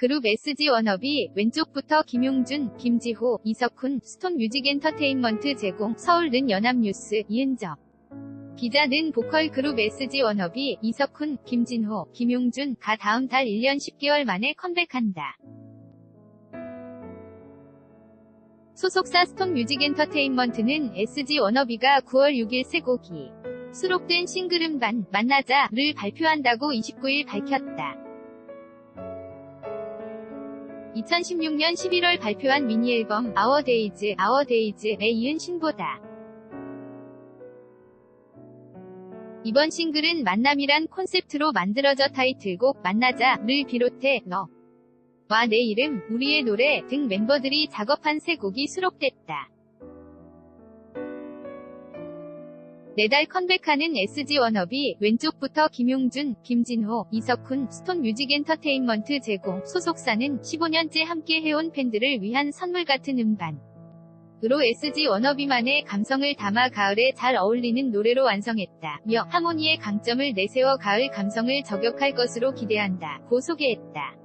그룹 SG 워너비 왼쪽부터 김용준, 김지호, 이석훈, 스톤 뮤직 엔터테인먼트 제공 서울는 연합뉴스 이은정 기자는 보컬 그룹 SG 워너비 이석훈, 김진호, 김용준 가 다음 달 1년 10개월 만에 컴백한다. 소속사 스톤 뮤직 엔터테인먼트는 SG 워너비가 9월 6일 새 곡이 수록된 싱글 음반 만나자를 발표한다고 29일 밝혔다. 2016년 11월 발표한 미니앨범 Our Days, Our Days에 이은 신보다. 이번 싱글은 만남이란 콘셉트로 만들어져 타이틀곡 만나자를 비롯해 너. 와 내 이름, 우리의 노래 등 멤버들이 작업한 새 곡이 수록됐다. 내달 컴백하는 SG 워너비 왼쪽부터 김용준, 김진호, 이석훈, 스톤 뮤직 엔터테인먼트 제공 소속사는 15년째 함께 해온 팬들을 위한 선물 같은 음반. 으로 SG 워너비만의 감성을 담아 가을에 잘 어울리는 노래로 완성했다. 며 하모니의 강점을 내세워 가을 감성을 저격할 것으로 기대한다. 고 소개했다.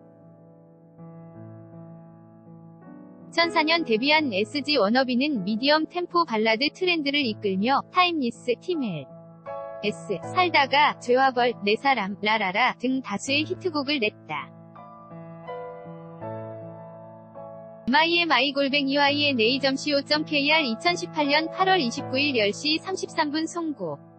2004년 데뷔한 SG 워너비는 미디엄 템포 발라드 트렌드를 이끌며 타임리스, 팀엘, S, 살다가, 죄와 벌, 내 사람, 라라라 등 다수의 히트곡을 냈다. mymi 골뱅이 yNA.co.kr 2018년 8월 29일 10시 33분 송고